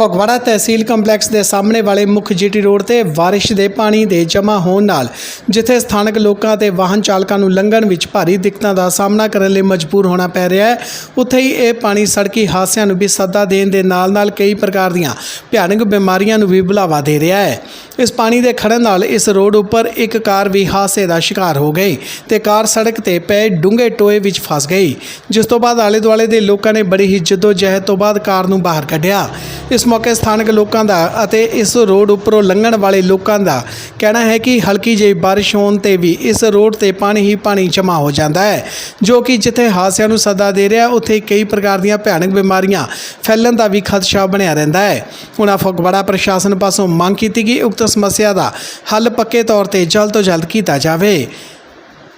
ਫਗਵਾੜਾ ਤਹਿਸੀਲ complex ਦੇ ਸਾਹਮਣੇ ਵਾਲੇ ਮੁੱਖ ਜੀਟੀ ਰੋਡ ਤੇ ਬਾਰਿਸ਼ ਦੇ ਪਾਣੀ ਦੇ ਜਮ੍ਹਾਂ ਹੋਣ ਨਾਲ ਜਿੱਥੇ ਸਥਾਨਕ ਲੋਕਾਂ ਤੇ ਵਾਹਨ ਚਾਲਕਾਂ ਨੂੰ ਲੰਘਣ ਵਿੱਚ ਭਾਰੀ ਦਿੱਕਤਾਂ ਦਾ ਸਾਹਮਣਾ ਕਰਨ ਲਈ ਮਜਬੂਰ ਹੋਣਾ ਪੈ ਰਿਹਾ ਹੈ। ਉੱਥੇ ਹੀ ਇਹ ਪਾਣੀ ਸੜਕੀ ਹਾਦਸਿਆਂ ਨੂੰ ਵੀ ਸੱਦਾ ਦੇਣ ਦੇ ਨਾਲ-ਨਾਲ ਕਈ ਪ੍ਰਕਾਰ ਦੀਆਂ ਭਿਆਨਕ ਬਿਮਾਰੀਆਂ ਨੂੰ ਵੀ ਬੁਲਾਵਾ ਦੇ ਰਿਹਾ ਹੈ। ਇਸ ਪਾਣੀ ਦੇ ਖੜਨ ਨਾਲ ਇਸ ਰੋਡ ਉੱਪਰ ਇੱਕ ਕਾਰ ਵੀ ਹਾਦਸੇ ਦਾ ਸ਼ਿਕਾਰ ਹੋ ਗਈ ਤੇ ਕਾਰ ਸੜਕ ਤੇ ਪਏ ਡੂੰਘੇ ਟੋਏ ਵਿੱਚ ਫਸ ਗਈ, ਜਿਸ ਤੋਂ ਬਾਅਦ ਆਲੇ ਦੁਆਲੇ ਦੇ ਲੋਕਾਂ ਨੇ ਬੜੀ ਹੀ ਜਹਿਦ ਤੋਂ ਬਾਅਦ ਕਾਰ ਨੂੰ ਬਾਹਰ ਕੱਢਿਆ। ਇਸ ਮੌਕੇ ਸਥਾਨਕ ਲੋਕਾਂ ਦਾ ਅਤੇ ਇਸ ਰੋਡ ਉੱਪਰੋਂ ਲੰਘਣ ਵਾਲੇ ਲੋਕਾਂ ਦਾ ਕਹਿਣਾ ਹੈ ਕਿ ਹਲਕੀ ਜਿਹੀ ਬਾਰਿਸ਼ ਹੋਣ ਤੇ ਵੀ ਇਸ ਰੋਡ ਤੇ ਪਾਣੀ ਹੀ ਪਾਣੀ ਜਮ੍ਹਾਂ ਹੋ ਜਾਂਦਾ ਹੈ, ਜੋ ਕਿ ਜਿੱਥੇ ਹਾਦਸਿਆਂ ਨੂੰ ਸੱਦਾ ਦੇ ਰਿਹਾ, ਉੱਥੇ ਕਈ ਪ੍ਰਕਾਰ ਦੀਆਂ ਭਿਆਨਕ ਬਿਮਾਰੀਆਂ ਫੈਲਣ ਦਾ ਵੀ ਖਦਸ਼ਾ ਬਣਿਆ ਰਹਿੰਦਾ ਹੈ। ਉਹਨਾਂ ਫਗਵਾੜਾ ਪ੍ਰਸ਼ਾਸਨ ਪਾਸੋਂ ਮੰਗ ਕੀਤੀ ਕਿ ਉਕਤ ਸਮੱਸਿਆ ਦਾ ਹੱਲ ਪੱਕੇ ਤੌਰ ਤੇ ਜਲਦ ਤੋਂ ਜਲਦ ਕੀਤਾ ਜਾਵੇ।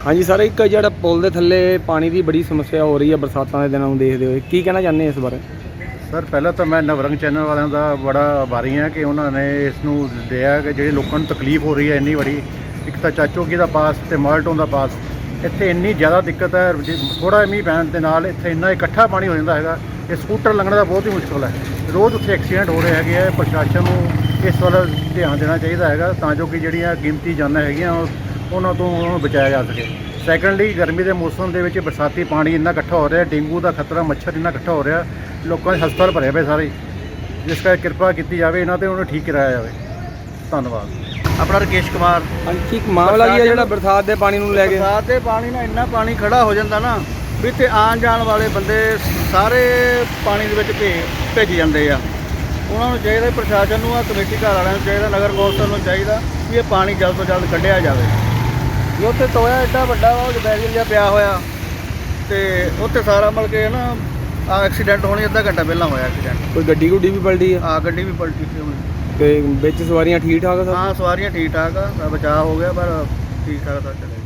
ਹਾਂਜੀ ਸਰ ਇੱਕ ਜਿਹੜਾ ਪੁਲ ਦੇ ਥੱਲੇ ਪਾਣੀ ਦੀ ਬੜੀ ਸਮੱਸਿਆ ਹੋ ਰਹੀ ਹੈ ਬਰਸਾਤਾਂ ਦੇ ਦਿਨਾਂ ਨੂੰ ਦੇਖਦੇ ਹੋਏ ਕੀ ਕਹਿਣਾ ਚਾਹੁੰਦੇ ਇਸ ਬਾਰੇ? ਸਰ ਪਹਿਲਾਂ ਤਾਂ ਮੈਂ ਨਵਰੰਗ ਚੈਨਲ ਵਾਲਿਆਂ ਦਾ ਬੜਾ ਆਭਾਰੀ ਹਾਂ ਕਿ ਉਹਨਾਂ ਨੇ ਇਸ ਨੂੰ ਦਿਆ ਕਿ ਜਿਹੜੇ ਲੋਕਾਂ ਨੂੰ ਤਕਲੀਫ ਹੋ ਰਹੀ ਹੈ ਇੰਨੀ ਬੜੀ ਇੱਕ ਤਾਂ ਚਾਚੋਕੀ ਦਾ ਪਾਸ ਤੇ ਮਾਲਟੋਂ ਦਾ ਪਾਸ ਇੱਥੇ ਇੰਨੀ ਜ਼ਿਆਦਾ ਦਿੱਕਤ ਹੈ ਥੋੜਾ ਮੀਂਹ ਪੈਣ ਦੇ ਨਾਲ ਇੱਥੇ ਇੰਨਾ ਇਕੱਠਾ ਪਾਣੀ ਹੋ ਜਾਂਦਾ ਹੈਗਾ ਇਹ ਸਕੂਟਰ ਲੰਘਣ ਦਾ ਬਹੁਤ ਹੀ ਮੁਸ਼ਕਲ ਹੈ। ਰੋਜ਼ ਉੱਥੇ ਐਕਸੀਡੈਂਟ ਹੋ ਰਹੇ ਹੈਗੇ ਆ ਪ੍ਰਸ਼ਾਸਨ ਨੂੰ ਇਸ ਵੱਲ ਧਿਆਨ ਦੇਣਾ ਚਾਹੀਦਾ ਹੈਗਾ ਤਾਂ ਜੋ ਕਿ ਜਿਹੜੀਆਂ ਕੀਮਤੀ ਜਾਨਾਂ ਹੈਗੀਆਂ ਉਹ- ਉਹਨਾਂ ਤੋਂ ਉਹਨਾਂ ਨੂੰ ਬਚਾਇਆ ਜਾ ਸਕੇ। ਸੈਕੰਡਲੀ ਗਰਮੀ ਦੇ ਮੌਸਮ ਦੇ ਵਿੱਚ ਬਰਸਾਤੀ ਪਾਣੀ ਇੰਨਾ ਇਕੱਠਾ ਹੋ ਰਿਹਾ ਡੇਂਗੂ ਦਾ ਖਤਰਾ ਮੱਛਰ ਇੰਨਾ ਇਕੱਠਾ ਹੋ ਰਿਹਾ ਲੋਕਾਂ ਦੇ ਹਸਪਤਾਲ ਭਰੇ ਪਏ ਸਾਰੇ। ਜਿਸ ਕਰਕੇ ਕਿਰਪਾ ਕੀਤੀ ਜਾਵੇ ਇਹਨਾਂ ਤੇ ਉਹਨੂੰ ਠੀਕ ਕਰਾਇਆ ਜਾਵੇ। ਧੰਨਵਾਦ। ਆਪਣਾ ਰਕੇਸ਼ ਕੁਮਾਰ। ਹਾਂਜੀ ਮਾਮਲਾ ਹੈ ਜਿਹੜਾ ਬਰਸਾਤ ਦੇ ਪਾਣੀ ਨੂੰ ਲੈ ਕੇ? ਬਰਸਾਤ ਦੇ ਪਾਣੀ ਨਾਲ ਇੰਨਾ ਪਾਣੀ ਖੜਾ ਹੋ ਜਾਂਦਾ ਨਾ ਵੀ ਤੇ ਆਉਣ ਜਾਣ ਵਾਲੇ ਬੰਦੇ ਸਾਰੇ ਪਾਣੀ ਦੇ ਵਿੱਚ ਭੇ ਭੇਜ ਜਾਂਦੇ ਆ। ਉਹਨਾਂ ਨੂੰ ਚਾਹੀਦਾ ਪ੍ਰਸ਼ਾਸਨ ਨੂੰ ਆ ਕਮੇਟੀ ਘਰ ਵਾਲਿਆਂ ਨੂੰ ਚਾਹੀਦਾ ਨਗਰ ਕੌਂਸਲ ਨੂੰ ਚਾਹੀਦਾ ਵੀ ਇਹ ਪਾਣੀ ਜਲਦ ਤੋਂ ਜਲਦ ਕੱਢਿਆ ਜਾਵੇ। ਵੀ ਉੱਥੇ ਟੋਇਆ ਐਡਾ ਵੱਡਾ ਵਾ ਉਹ ਬੈਰੀਅਰ ਜਿਹਾ ਪਿਆ ਹੋਇਆ। ਤੇ ਉੱਥੇ ਸਾਰਾ ਮਿਲ ਕੇ ਨਾ ਆ ਐਕਸੀਡੈਂਟ ਹੋਣੀ ਅੱਧਾ ਘੰਟਾ ਪਹਿਲਾਂ ਹੋਇਆ ਐਕਸੀਡੈਂਟ ਕੋਈ ਗੱਡੀ ਗੁੱਡੀ ਵੀ ਪਲਟੀ ਹੈ ਆ ਗੱਡੀ ਵੀ ਪਲਟੀ ਸੀ ਹੁਣ। ਤੇ ਵਿੱਚ ਸਵਾਰੀਆਂ ਠੀਕ ਠਾਕ ਆ ਸਰ ਹਾਂ ਸਵਾਰੀਆਂ ਠੀਕ ਠਾਕ ਆ ਬਚਾਅ ਹੋ ਗਿਆ ਪਰ ਠੀਕ ਠਾਕ ਤਾਂ ਚੱਲੇ